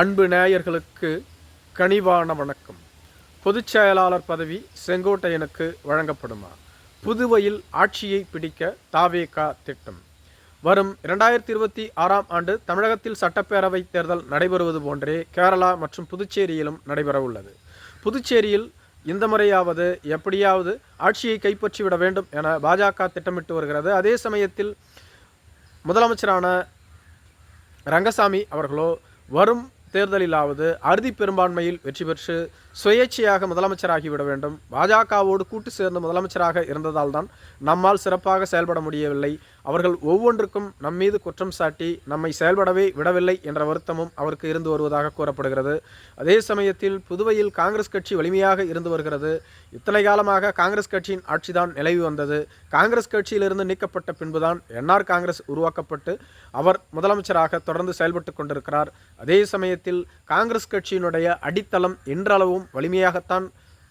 அன்பு நேயர்களுக்கு கனிவான வணக்கம். பொதுச் செயலாளர் பதவி செங்கோட்டையனுக்கு வழங்கப்படுமா? புதுவையில் ஆட்சியை பிடிக்க தாவேகா திட்டம். வரும் இரண்டாயிரத்தி இருபத்தி ஆறாம் ஆண்டு தமிழகத்தில் சட்டப்பேரவை தேர்தல் நடைபெறுவது போன்றே கேரளா மற்றும் புதுச்சேரியிலும் நடைபெறவுள்ளது புதுச்சேரியில் இந்த முறையாவது எப்படியாவது ஆட்சியை கைப்பற்றிவிட வேண்டும் என பாஜக திட்டமிட்டு வருகிறது. அதே சமயத்தில் முதலமைச்சரான ரங்கசாமி அவர்களோ வரும் தேர்தலிலாவது அறுதி பெரும்பான்மையில் வெற்றி பெற்று சுயேட்சையாக முதலமைச்சராகிவிட வேண்டும். பாஜகவோடு கூட்டு சேர்ந்து முதலமைச்சராக இருந்ததால் தான் நம்மால் சிறப்பாக செயல்பட முடியவில்லை. அவர்கள் ஒவ்வொன்றுக்கும் நம் மீது குற்றம் சாட்டி நம்மை செயல்படவே விடவில்லை என்ற வருத்தமும் அவருக்கு இருந்து வருவதாக கூறப்படுகிறது. அதே சமயத்தில் புதுவையில் காங்கிரஸ் கட்சி வலிமையாக இருந்து வருகிறது. இத்தனை காலமாக காங்கிரஸ் கட்சியின் ஆட்சிதான் நிலவி வந்தது. காங்கிரஸ் கட்சியிலிருந்து நீக்கப்பட்ட பின்புதான் என்ஆர் காங்கிரஸ் உருவாக்கப்பட்டு அவர் முதலமைச்சராக தொடர்ந்து செயல்பட்டு கொண்டிருக்கிறார். அதே சமயத்தில் காங்கிரஸ் கட்சியினுடைய அடித்தளம் இன்றளவும் வலிமையாகத்தான்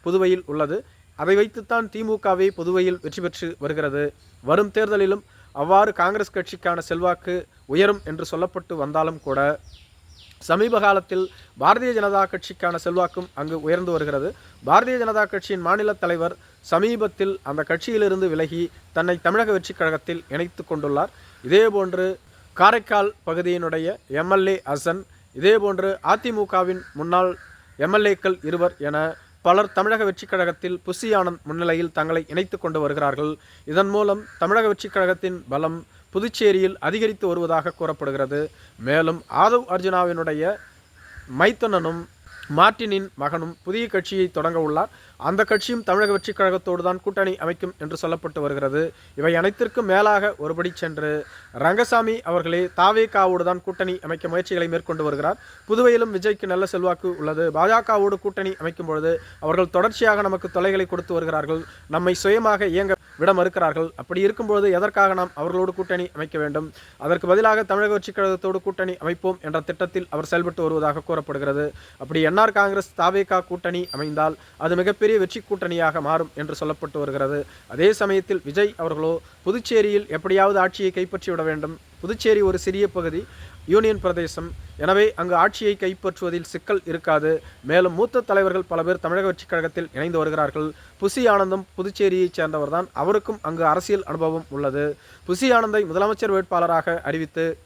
புதுவையில் உள்ளது. அதை வைத்துத்தான் திமுகவை புதுவையில் வெற்றி பெற்று வருகிறது. வரும் தேர்தலிலும் அவ்வாறு காங்கிரஸ் கட்சிக்கான செல்வாக்கு உயரும் என்று சொல்லப்பட்டு வந்தாலும் கூட சமீப காலத்தில் பாரதிய ஜனதா கட்சிக்கான செல்வாக்கும் அங்கு உயர்ந்து வருகிறது. பாரதிய ஜனதா கட்சியின் மாநில தலைவர் சமீபத்தில் அந்த கட்சியிலிருந்து விலகி தன்னை தமிழக வெற்றிக் கழகத்தில் இணைத்து கொண்டுள்ளார். இதேபோன்று காரைக்கால் பகுதியினுடைய எம்எல்ஏ ஹசன் இதேபோன்று அதிமுகவின் முன்னாள் எம்எல்ஏக்கள் இருவர் என பலர் தமிழக வெற்றிக் கழகத்தில் புசி ஆனந்த் முன்னிலையில் தங்களை இணைத்து கொண்டு வருகிறார்கள். இதன் மூலம் தமிழக வெற்றிக் கழகத்தின் பலம் புதுச்சேரியில் அதிகரித்து வருவதாக கூறப்படுகிறது. மேலும் ஆதவ் அர்ஜுனாவினுடைய மைத்தனனும் மார்டினின் மகனும் புதிய கட்சியை தொடங்க உள்ளார். அந்த கட்சியும் தமிழக வெற்றிக் கழகத்தோடு தான் கூட்டணி அமைக்கும் என்று சொல்லப்பட்டு வருகிறது. இவை அனைத்திற்கும் மேலாக ஒருபடி சென்று ரங்கசாமி அவர்களே தாவேகாவோடு தான் கூட்டணி அமைக்க முயற்சிகளை மேற்கொண்டு வருகிறார். புதுவையிலும் விஜய்க்கு நல்ல செல்வாக்கு உள்ளது. பாஜகவோடு கூட்டணி அமைக்கும் பொழுது அவர்கள் தொடர்ச்சியாக நமக்கு தொலைகளை கொடுத்து வருகிறார்கள். நம்மை சுயமாக இயங்க விட மறுக்கிறார்கள் அப்படி இருக்கும்போது எதற்காக நாம் அவர்களோடு கூட்டணி அமைக்க வேண்டும்? அதற்கு பதிலாக தமிழக வெற்றிக் கழகத்தோடு கூட்டணி அமைப்போம் என்ற திட்டத்தில் அவர் செயல்பட்டு வருவதாக கூறப்படுகிறது. அப்படி என்ஆர் காங்கிரஸ் தாவேகா கூட்டணி அமைந்தால் அது மிகப்பெரிய வெற்றி கூட்டணியாக மாறும் என்று சொல்லப்பட்டு வருகிறது. அதே சமயத்தில் விஜய் அவர்களோ புதுச்சேரியில் எப்படியாவது ஆட்சியை கைப்பற்றிவிட வேண்டும். புதுச்சேரி ஒரு சிறிய பகுதி யூனியன் பிரதேசம். எனவே அங்கு ஆட்சியை கைப்பற்றுவதில் சிக்கல் இருக்காது. மேலும் மூத்த தலைவர்கள் பல பேர் தமிழக வெற்றிக் கழகத்தில் இணைந்து வருகிறார்கள். புசி ஆனந்தம் புதுச்சேரியைச் சேர்ந்தவர்தான். அவருக்கும் அங்கு அரசியல் அனுபவம் உள்ளது. புசி ஆனந்தை முதலமைச்சர் வேட்பாளராக அறிவித்து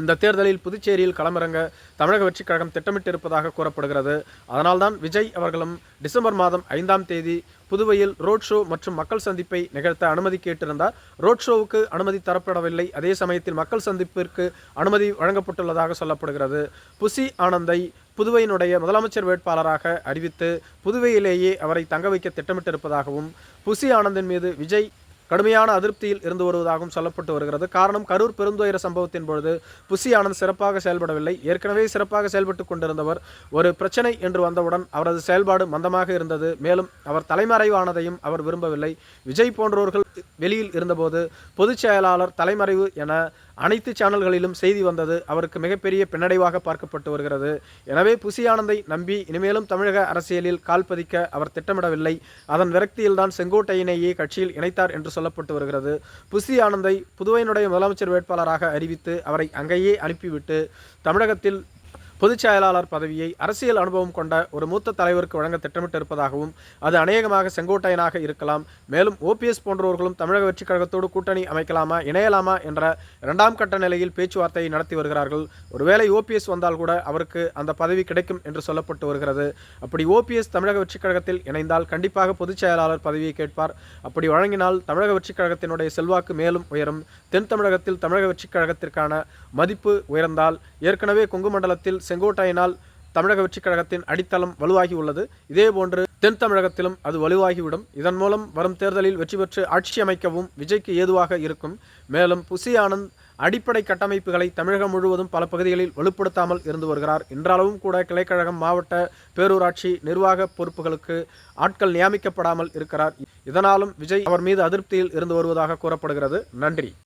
இந்த தேர்தலில் புதுச்சேரியில் களமிறங்க தமிழக வெற்றிக் கழகம் திட்டமிட்டிருப்பதாக கூறப்படுகிறது. அதனால்தான் விஜய் அவர்களும் டிசம்பர் மாதம் ஐந்தாம் தேதி புதுவையில் ரோட் ஷோ மற்றும் மக்கள் சந்திப்பை நிகழ்த்த அனுமதி கேட்டிருந்தார். ரோட் ஷோவுக்கு அனுமதி தரப்படவில்லை. அதே சமயத்தில் மக்கள் சந்திப்பிற்கு அனுமதி வழங்கப்பட்டுள்ளதாக சொல்லப்படுகிறது. புசி ஆனந்தை புதுவையினுடைய முதலமைச்சர் வேட்பாளராக அறிவித்து புதுவையிலேயே அவரை தங்க வைக்க திட்டமிட்டிருப்பதாகவும் புசி ஆனந்தின் மீது விஜய் கடுமையான அதிருப்தியில் இருந்து வருவதாகவும் சொல்லப்பட்டு வருகிறது. காரணம் கரூர் பெருந்துயர சம்பவத்தின் பொழுது புசி ஆனந்த் சிறப்பாக செயல்படவில்லை. ஏற்கனவே சிறப்பாக செயல்பட்டு கொண்டிருந்தவர் ஒரு பிரச்சனை என்று வந்தவுடன் அவரது செயல்பாடு மந்தமாக இருந்தது. மேலும் அவர் தலைமறைவானதையும் அவர் விரும்பவில்லை. விஜய் போன்றவர்கள் வெளியில் இருந்தபோது பொதுச் செயலாளர் தலைமறைவு என அனைத்து சேனல்களிலும் செய்தி வந்தது அவருக்கு மிகப்பெரிய பின்னடைவாக பார்க்கப்பட்டு வருகிறது. எனவே புசியானந்தை நம்பி இனிமேலும் தமிழக அரசியலில் கால்பதிக்க அவர் திட்டமிடவில்லை. அதன் விரக்தியில்தான் செங்கோட்டையினையே கட்சியில் இணைத்தார் என்று சொல்லப்பட்டு வருகிறது. புசி ஆனந்தை புதுவையினுடைய முதலமைச்சர் வேட்பாளராக அறிவித்து அவரை அங்கேயே அனுப்பிவிட்டு தமிழகத்தில் பொதுச் செயலாளர் பதவியை அரசியல் அனுபவம் கொண்ட ஒரு மூத்த தலைவருக்கு வழங்க திட்டமிட்டிருப்பதாகவும் அது அநேகமாக செங்கோட்டையனாக இருக்கலாம். மேலும் ஓபிஎஸ் போன்றவர்களும் தமிழக வெற்றிக் கழகத்தோடு கூட்டணி அமைக்கலாமா இணையலாமா என்ற இரண்டாம் கட்ட நிலையில் பேச்சுவார்த்தையை நடத்தி வருகிறார்கள். ஒருவேளை ஓபிஎஸ் வந்தால் கூட அவருக்கு அந்த பதவி கிடைக்கும் என்று சொல்லப்பட்டு வருகிறது. அப்படி ஓபிஎஸ் தமிழக வெற்றிக் கழகத்தில் இணைந்தால் கண்டிப்பாக பொதுச் செயலாளர் பதவியை கேட்பார். அப்படி வழங்கினால் தமிழக வெற்றிக் கழகத்தினுடைய செல்வாக்கு மேலும் உயரும். தென் தமிழகத்தில் தமிழக வெற்றிக் கழகத்திற்கான மதிப்பு உயர்ந்தால் ஏற்கனவே கொங்கு மண்டலத்தில் செங்கோட்டையினால் தமிழக வெற்றிக் கழகத்தின் அடித்தளம் வலுவாகி உள்ளது இதேபோன்று தென் தமிழகத்திலும் அது வலுவாகிவிடும். இதன் மூலம் வரும் தேர்தலில் வெற்றி பெற்று ஆட்சி அமைக்கவும் விஜய்க்கு ஏதுவாக இருக்கும். மேலும் புசி ஆனந்த் அடிப்படை கட்டமைப்புகளை தமிழகம் முழுவதும் பல பகுதிகளில் வலுப்படுத்தாமல் இருந்து வருகிறார். இன்றளவும் கூட கிளைக்கழகம் மாவட்ட பேரூராட்சி நிர்வாக பொறுப்புகளுக்கு ஆட்கள் நியமிக்கப்படாமல் இருக்கிறார். இதனாலும் விஜய் அவர் மீது அதிருப்தியில் இருந்து வருவதாக கூறப்படுகிறது. நன்றி.